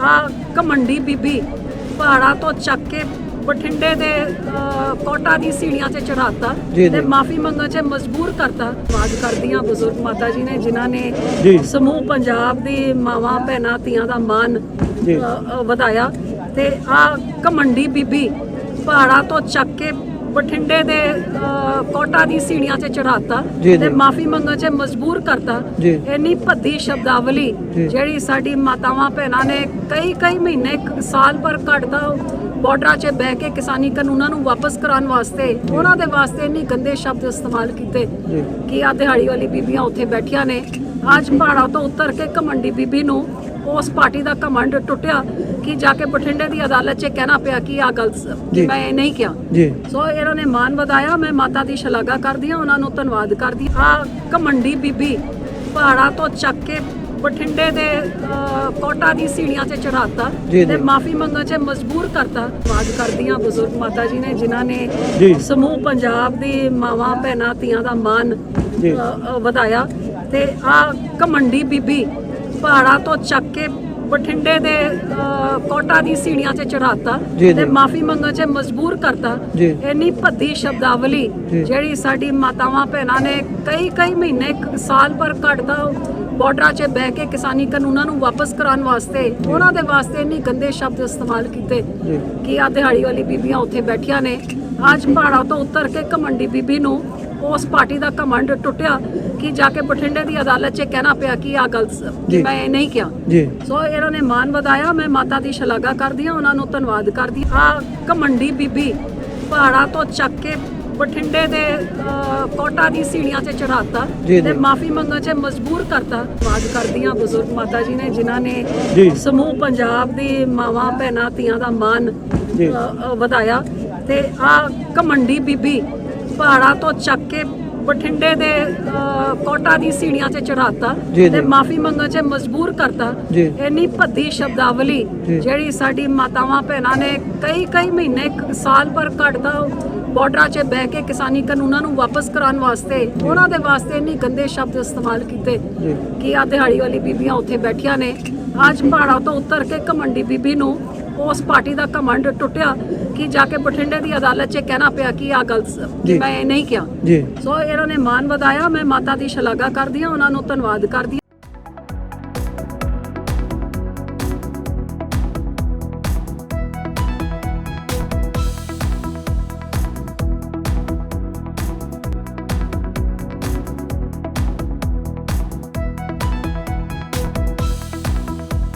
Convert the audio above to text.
ਆ ਕਮੰਡੀ ਬੀਬੀ ਪਹਾੜਾਂ ਤੋਂ ਚੱਕ ਕੇ ਬਠਿੰਡੇ ਦੇ ਕੋਟਾ ਦੀ ਸੀੜੀਆਂ 'ਤੇ ਚੜਾਤਾ ਤੇ। ਮਾਫੀ ਮੰਗਣ 'ਚ ਮਜਬੂਰ ਕਰਤਾ ਆਵਾਜ਼ ਕਰਦੀਆਂ ਬਜ਼ੁਰਗ ਮਾਤਾ ਜੀ ਨੇ ਜਿਨ੍ਹਾਂ ਨੇ। ਸਮੂਹ ਪੰਜਾਬ ਦੀ ਮਾਵਾਂ ਭੈਣਾਂ ਧੀਆਂ ਦਾ ਮਾਨ ਵਧਾਇਆ ਤੇ ਆ ਕਮੰਡੀ ਬੀਬੀ ਪਹਾੜਾਂ ਤੋਂ ਚੱਕ ਕੇ ਬਠਿੰਡੇ ਦੇ ਕੋਟਾ ਦੀ ਸੀੜੀਆਂ 'ਤੇ ਚੜਾਤਾ ਤੇ। ਮਾਫੀ ਮੰਗਣ 'ਚ ਮਜਬੂਰ ਕਰਤਾ। ਇੰਨੀ ਭੱਦੀ ਸ਼ਬਦਾਵਲੀ। ਜਿਹੜੀ ਸਾਡੀ ਮਾਤਾਵਾਂ ਭੈਣਾਂ ਨੇ ਕਈ ਕਈ ਮਹੀਨੇ ਸਾਲ ਪਰ ਕੱਢਦਾ ਬਾਰਡਰਾਂ 'ਚ ਬਹਿ ਕੇ ਕਿਸਾਨੀ ਕਾਨੂੰਨਾਂ ਨੂੰ ਵਾਪਸ ਕਰਾਉਣ ਵਾਸਤੇ ਉਹਨਾਂ ਦੇ ਵਾਸਤੇ ਇੰਨੀ ਗੰਦੇ ਸ਼ਬਦ ਇਸਤੇਮਾਲ ਕੀਤੇ। ਕਿ ਆ ਦਿਹਾੜੀ ਵਾਲੀ ਬੀਬੀਆਂ ਉੱਥੇ ਬੈਠੀਆਂ ਨੇ ਅੱਜ ਪਹਾੜਾਂ ਤੋਂ ਉਤਰ ਕੇ ਕਮੰਡੀ ਬੀਬੀ ਨੂੰ ਉਸ ਪਾਰਟੀ ਦਾ ਕਮਾਂਡ ਟੁੱਟਿਆ ਕਿ ਜਾ ਕੇ ਬਠਿੰਡੇ ਦੀ ਅਦਾਲਤ 'ਚ ਕਹਿਣਾ ਪਿਆ ਕਿ ਆ ਗੱਲ। ਮੈਂ ਇਹ ਨਹੀਂ ਕਿਹਾ ਜੀ ਸੋ ਇਹਨਾਂ ਨੇ ਮਾਨ ਵਧਾਇਆ ਮੈਂ ਮਾਤਾ ਦੀ ਸ਼ਲਾਘਾ ਕਰਦੀ ਹਾਂ ਉਹਨਾਂ ਨੂੰ ਧੰਨਵਾਦ ਕਰਦੀ ਆ ਕਮੰਡੀ ਬੀਬੀ ਪਹਾੜਾਂ ਤੋਂ ਚੱਕ ਕੇ ਬਠਿੰਡੇ ਦੇ ਕੋਟਾ ਦੀ ਸੀੜੀਆਂ 'ਤੇ ਚੜਾਤਾ ਤੇ। ਮਾਫੀ ਮੰਗਣ 'ਚ ਮਜਬੂਰ ਕਰਤਾ ਆਵਾਜ਼ ਕਰਦੀਆਂ ਬਜ਼ੁਰਗ ਮਾਤਾ ਜੀ ਨੇ ਜਿਨ੍ਹਾਂ ਨੇ। ਸਮੂਹ ਪੰਜਾਬ ਦੀ ਮਾਵਾਂ ਭੈਣਾਂ ਧੀਆਂ ਦਾ ਮਾਨ ਵਧਾਇਆ ਤੇ ਆ ਕਮੰਡੀ ਬੀਬੀ ਪਹਾੜਾਂ ਤੋਂ ਚੱਕ ਕੇ ਬਠਿੰਡੇ ਦੇ ਕੋਟਾ ਦੀ ਸੀੜੀਆਂ 'ਤੇ ਚੜਾਤਾ ਤੇ। ਮਾਫੀ ਮੰਗਣ 'ਚ ਮਜਬੂਰ ਕਰਤਾ। ਇੰਨੀ ਭੱਦੀ ਸ਼ਬਦਾਵਲੀ। ਜਿਹੜੀ ਸਾਡੀ ਮਾਤਾਵਾਂ ਭੈਣਾਂ ਨੇ ਕਈ ਕਈ ਮਹੀਨੇ ਸਾਲ ਪਰ ਕੱਢਦਾ ਬਾਰਡਰਾਂ 'ਚ ਬਹਿ ਕੇ ਕਿਸਾਨੀ ਕਾਨੂੰਨਾਂ ਨੂੰ ਵਾਪਸ ਕਰਾਉਣ ਵਾਸਤੇ ਉਹਨਾਂ ਦੇ ਵਾਸਤੇ ਇੰਨੀ ਗੰਦੇ ਸ਼ਬਦ ਇਸਤੇਮਾਲ ਕੀਤੇ। ਕਿ ਆ ਦਿਹਾੜੀ ਵਾਲੀ ਬੀਬੀਆਂ ਉੱਥੇ ਬੈਠੀਆਂ ਨੇ ਅੱਜ ਪਹਾੜਾਂ ਤੋਂ ਉਤਰ ਕੇ ਕਮੰਡੀ ਬੀਬੀ ਨੂੰ ਉਸ ਪਾਰਟੀ ਦਾ ਕਮਾਂਡ ਟੁੱਟਿਆ ਕਿ ਜਾ ਕੇ ਬਠਿੰਡੇ ਦੀ ਅਦਾਲਤ 'ਚ ਕਹਿਣਾ ਪਿਆ ਕਿ ਆ ਗੱਲ ਸ- ਕਿ। ਮੈਂ ਇਹ ਨਹੀਂ ਕਿਹਾ ਸੋ ਇਹਨਾਂ ਨੇ ਮਾਨ ਵਧਾਇਆ ਮੈਂ ਮਾਤਾ ਦੀ ਸ਼ਲਾਘਾ ਕਰਦੀ ਹਾਂ ਉਹਨਾਂ ਨੂੰ ਧੰਨਵਾਦ ਕਰਦੀ ਆ ਕਮੰਡੀ ਬੀਬੀ ਪਹਾੜਾਂ ਤੋਂ ਚੱਕ ਕੇ ਬਠਿੰਡੇ ਦੇ ਕੋਟਾ ਦੀ ਸੀੜੀਆਂ 'ਤੇ ਚੜਾਤਾ ਤੇ। ਮਾਫੀ ਮੰਗਣ 'ਚ ਮਜਬੂਰ ਕਰਤਾ ਆਵਾਜ਼ ਕਰਦੀਆਂ ਬਜ਼ੁਰਗ ਮਾਤਾ ਜੀ ਨੇ ਜਿਨ੍ਹਾਂ ਨੇ। ਸਮੂਹ ਪੰਜਾਬ ਦੀ ਮਾਵਾਂ ਭੈਣਾਂ ਧੀਆਂ ਦਾ ਮਾਨ ਵਧਾਇਆ ਤੇ ਆ ਕਮੰਡੀ ਬੀਬੀ ਪਹਾੜਾਂ ਤੋਂ ਚੱਕ ਕੇ ਬਠਿੰਡੇ ਦੇ ਕੋਟਾ ਦੀ ਸੀੜੀਆਂ 'ਤੇ ਚੜਾਤਾ ਤੇ। ਮਾਫੀ ਮੰਗਣ 'ਚ ਮਜਬੂਰ ਕਰਤਾ। ਇੰਨੀ ਭੱਦੀ ਸ਼ਬਦਾਵਲੀ। ਜਿਹੜੀ ਸਾਡੀ ਮਾਤਾਵਾਂ ਭੈਣਾਂ ਨੇ ਕਈ ਕਈ ਮਹੀਨੇ ਸਾਲ ਪਰ ਕੱਢਦਾ ਬਾਰਡਰਾਂ 'ਚ ਬਹਿ ਕੇ ਕਿਸਾਨੀ ਕਾਨੂੰਨਾਂ ਨੂੰ ਵਾਪਸ ਕਰਾਉਣ ਵਾਸਤੇ ਉਹਨਾਂ ਦੇ ਵਾਸਤੇ ਇੰਨੀ ਗੰਦੇ ਸ਼ਬਦ ਇਸਤੇਮਾਲ ਕੀਤੇ। ਕਿ ਆ ਦਿਹਾੜੀ ਵਾਲੀ ਬੀਬੀਆਂ ਉੱਥੇ ਬੈਠੀਆਂ ਨੇ ਅੱਜ ਪਹਾੜਾਂ ਤੋਂ ਉਤਰ ਕੇ ਕਮੰਡੀ ਬੀਬੀ ਨੂੰ ਉਸ ਪਾਰਟੀ ਦਾ ਕਮਾਂਡ ਟੁੱਟਿਆ ਕਿ ਜਾ ਕੇ ਬਠਿੰਡੇ ਦੀ ਅਦਾਲਤ 'ਚ ਕਹਿਣਾ ਪਿਆ ਕਿ ਆ ਗੱਲ ਸ- ਕਿ। ਮੈਂ ਇਹ ਨਹੀਂ ਕਿਹਾ। ਜੀ। ਸੋ ਇਹਨਾਂ ਨੇ ਮਾਨ ਵਧਾਇਆ ਮੈਂ ਮਾਤਾ ਦੀ ਸ਼ਲਾਘਾ ਕਰਦੀ ਹਾਂ ਉਹਨਾਂ ਨੂੰ ਧੰਨਵਾਦ ਕਰਦੀ ਹਾਂ।